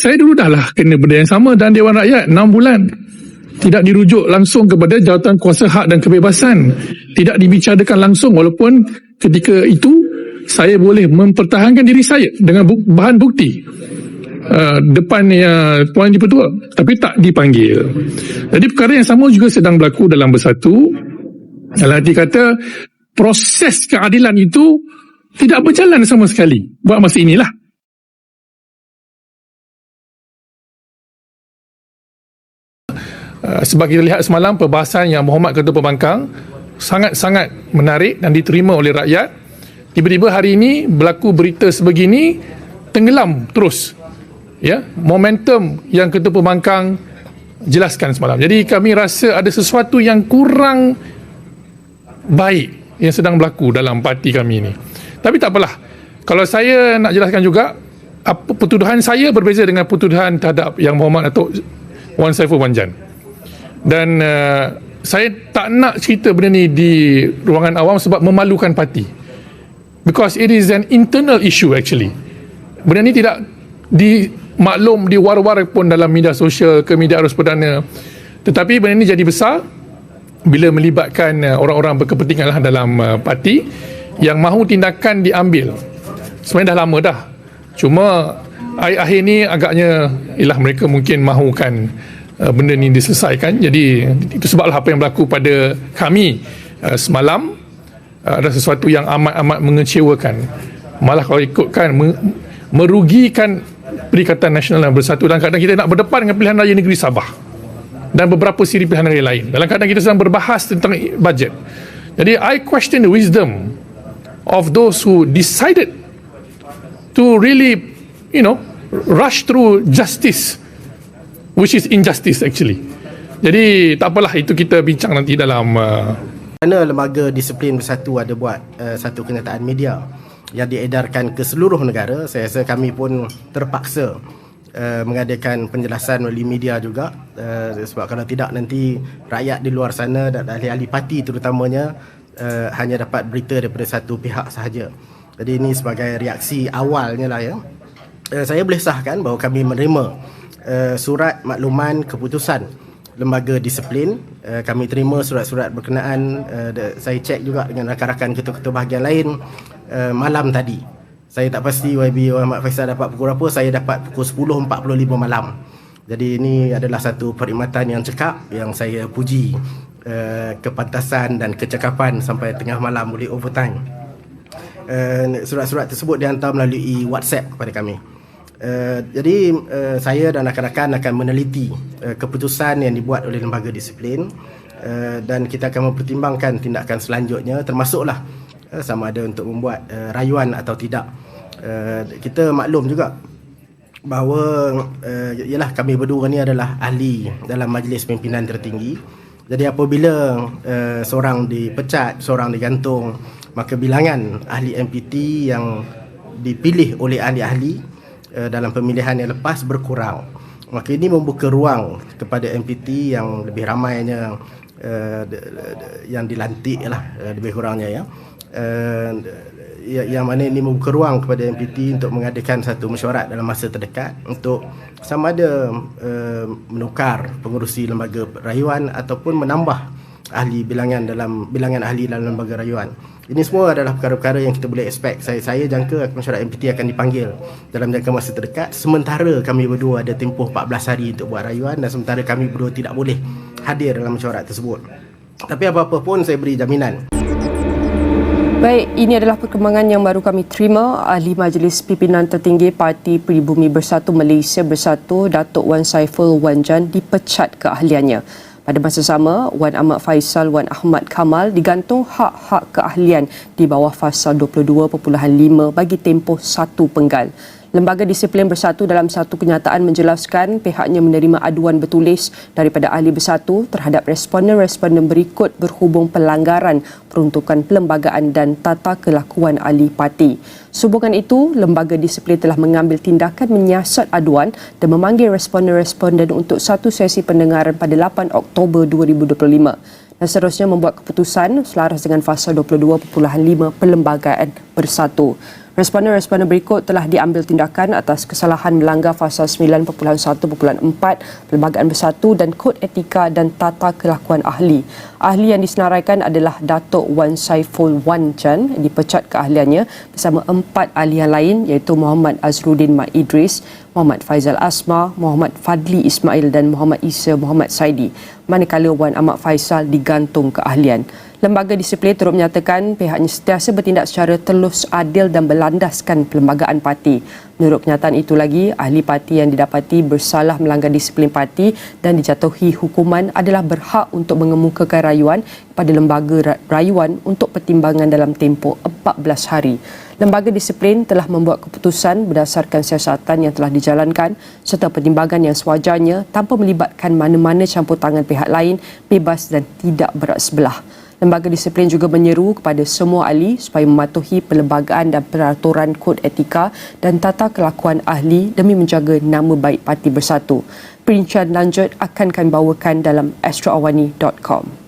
saya dulu dah lah kena benda yang sama dan Dewan Rakyat 6 bulan tidak dirujuk langsung kepada jawatan kuasa hak dan kebebasan. Tidak dibicarakan langsung walaupun ketika itu saya boleh mempertahankan diri saya dengan bu- bahan bukti uh, depan uh, Puan Dipertua tapi tak dipanggil. Jadi perkara yang sama juga sedang berlaku dalam bersatu. Dalam arti kata proses keadilan itu tidak berjalan sama sekali. Buat masa inilah Uh, sebab kita lihat semalam perbahasan yang Muhammad Ketua Pembangkang sangat-sangat menarik dan diterima oleh rakyat. Tiba-tiba hari ini berlaku berita sebegini tenggelam terus. Ya, momentum yang Ketua Pembangkang jelaskan semalam. Jadi kami rasa ada sesuatu yang kurang baik yang sedang berlaku dalam parti kami ini. Tapi tak apalah. Kalau saya nak jelaskan juga apa pertuduhan saya berbeza dengan pertuduhan terhadap yang Muhammad atau Wan Saiful Wanjan dan uh, saya tak nak cerita benda ni di ruangan awam sebab memalukan parti. Because it is an internal issue actually. Benda ni tidak dimaklum di war-war pun dalam media sosial ke media arus perdana. Tetapi benda ni jadi besar bila melibatkan uh, orang-orang berkepentingan lah dalam uh, parti yang mahu tindakan diambil. Sebenarnya dah lama dah. Cuma akhir-akhir ni agaknya ialah mereka mungkin mahukan uh, benda ni diselesaikan. Jadi itu sebablah apa yang berlaku pada kami uh, semalam uh, ada sesuatu yang amat-amat mengecewakan. Malah kalau ikutkan me- merugikan Perikatan Nasional yang Bersatu dan kadang kita nak berdepan dengan pilihan raya negeri Sabah dan beberapa siri pilihan raya lain. Dalam keadaan kita sedang berbahas tentang bajet jadi I question the wisdom of those who decided to really you know rush through justice which is injustice actually. Jadi tak apalah itu kita bincang nanti dalam uh, Kerana lembaga disiplin bersatu ada buat uh, satu kenyataan media yang diedarkan ke seluruh negara, saya rasa kami pun terpaksa uh, mengadakan penjelasan melalui media juga uh, sebab kalau tidak nanti rakyat di luar sana dan ahli-ahli parti terutamanya uh, hanya dapat berita daripada satu pihak sahaja. Jadi ini sebagai reaksi awalnya lah ya. Uh, saya boleh sahkan bahawa kami menerima uh, surat makluman keputusan lembaga disiplin. Uh, kami terima surat-surat berkenaan uh, de, saya cek juga dengan rakan-rakan ketua-ketua bahagian lain uh, malam tadi. Saya tak pasti YB Muhammad Faisal dapat pukul berapa saya dapat pukul 10.45 malam. Jadi ini adalah satu perkhidmatan yang cekap yang saya puji uh, kepantasan dan kecakapan sampai tengah malam boleh overtime. Uh, surat-surat tersebut dihantar melalui WhatsApp kepada kami Uh, jadi uh, saya dan rakan-rakan akan meneliti uh, keputusan yang dibuat oleh lembaga disiplin uh, dan kita akan mempertimbangkan tindakan selanjutnya termasuklah uh, sama ada untuk membuat uh, rayuan atau tidak. Uh, kita maklum juga bahawa uh, ialah kami berdua ni adalah ahli dalam majlis pimpinan tertinggi. Jadi apabila uh, seorang dipecat, seorang digantung, maka bilangan ahli MPT yang dipilih oleh ahli-ahli uh, dalam pemilihan yang lepas berkurang. Maka ini membuka ruang kepada MPT yang lebih ramainya uh, yang dilantik lah uh, lebih kurangnya ya. Uh, yang mana ini membuka ruang kepada MPT untuk mengadakan satu mesyuarat dalam masa terdekat untuk sama ada uh, menukar pengurusi lembaga rayuan ataupun menambah ahli bilangan dalam bilangan ahli dalam lembaga rayuan. Ini semua adalah perkara-perkara yang kita boleh expect. Saya saya jangka mesyuarat MPT akan dipanggil dalam jangka masa terdekat sementara kami berdua ada tempoh 14 hari untuk buat rayuan dan sementara kami berdua tidak boleh hadir dalam mesyuarat tersebut. Tapi apa-apa pun saya beri jaminan Baik, ini adalah perkembangan yang baru kami terima. Ahli Majlis Pimpinan Tertinggi Parti Pribumi Bersatu Malaysia Bersatu, Datuk Wan Saiful Wanjan dipecat keahliannya. Pada masa sama, Wan Ahmad Faisal Wan Ahmad Kamal digantung hak-hak keahlian di bawah fasal 22.5 bagi tempoh satu penggal. Lembaga Disiplin Bersatu dalam satu kenyataan menjelaskan pihaknya menerima aduan bertulis daripada ahli bersatu terhadap responden-responden berikut berhubung pelanggaran peruntukan perlembagaan dan tata kelakuan ahli parti. Sehubungan itu, Lembaga Disiplin telah mengambil tindakan menyiasat aduan dan memanggil responden-responden untuk satu sesi pendengaran pada 8 Oktober 2025 dan seterusnya membuat keputusan selaras dengan fasa 22.5 Perlembagaan Bersatu. Responden-responden berikut telah diambil tindakan atas kesalahan melanggar fasa 9.1.4 Perlembagaan Bersatu dan Kod Etika dan Tata Kelakuan Ahli. Ahli yang disenaraikan adalah Datuk Wan Saiful Wan Jan dipecat keahliannya bersama empat ahli yang lain iaitu Muhammad Azruddin Mat Idris, Muhammad Faizal Asma, Muhammad Fadli Ismail dan Muhammad Isa Muhammad Saidi. Manakala Wan Ahmad Faisal digantung keahlian. Lembaga disiplin turut menyatakan pihaknya sentiasa bertindak secara telus, adil dan berlandaskan perlembagaan parti. Menurut pernyataan itu lagi, ahli parti yang didapati bersalah melanggar disiplin parti dan dijatuhi hukuman adalah berhak untuk mengemukakan rayuan kepada lembaga ra- rayuan untuk pertimbangan dalam tempoh 14 hari. Lembaga disiplin telah membuat keputusan berdasarkan siasatan yang telah dijalankan serta pertimbangan yang sewajarnya tanpa melibatkan mana-mana campur tangan pihak lain, bebas dan tidak berat sebelah. Lembaga disiplin juga menyeru kepada semua ahli supaya mematuhi perlembagaan dan peraturan kod etika dan tata kelakuan ahli demi menjaga nama baik Parti Bersatu. Perincian lanjut akan kami bawakan dalam astroawani.com.